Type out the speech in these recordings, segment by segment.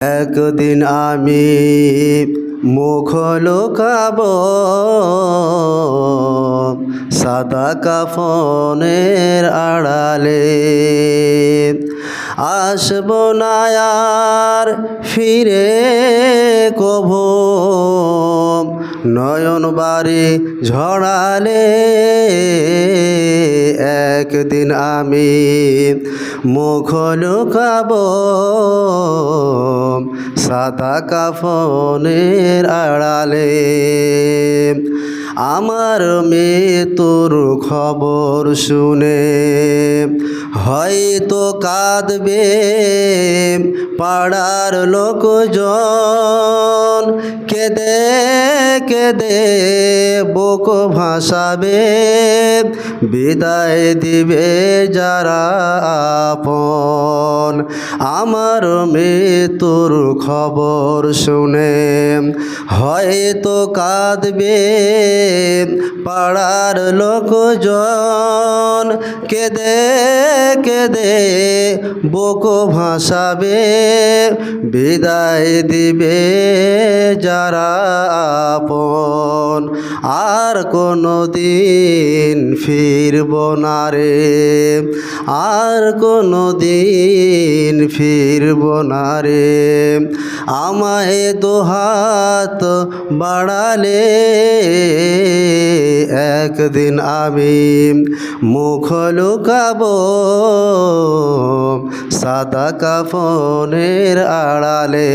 একদিন আমি মুখ লুকাব, সাদা কাফনের আড়ালে। আসব না আর ফিরে কভু নয়ন বাড়ি ঝড়ালে একদিন আমি মুখ লুকাব সাদা কাফনের আড়ালে। আমার মেয়ে তোর খবর শুনে। হয়তো কাঁদবে পাড়ার লোকজন। কেঁদে কেঁদে বুক ভাসাবে, বিদায় দিবে যারা আপন। আমার মৃত্যুর খবর শুনে। হয়তো কাঁদবে পাড়ার লোকজন, কেঁদে কেঁদে বুক ভাসাবে, বিদায় দিবে যারা আপন। আর কোনো দিন ফিরব না রে। আর কোনো দিন ফিরব না রে। আমায় দোহাত বাড়ালে একদিন আমি মুখ লুকাবো, সাদা কাফনের আড়ালে।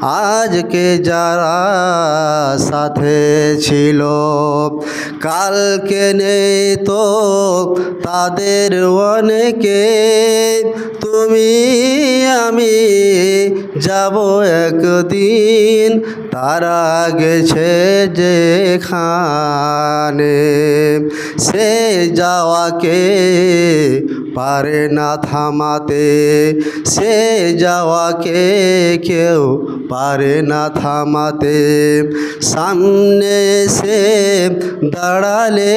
আজকে যারা সাথে ছিল কালকে নেই তো তাদের অনেকে তুমি আমি যাব একদিন, তারা গেছে যেখানে, সে যাওয়াকে পারে না থামাতে, সে যাওয়াকে কেউ পারে না থামাতে। সামনে সে দাঁড়ালে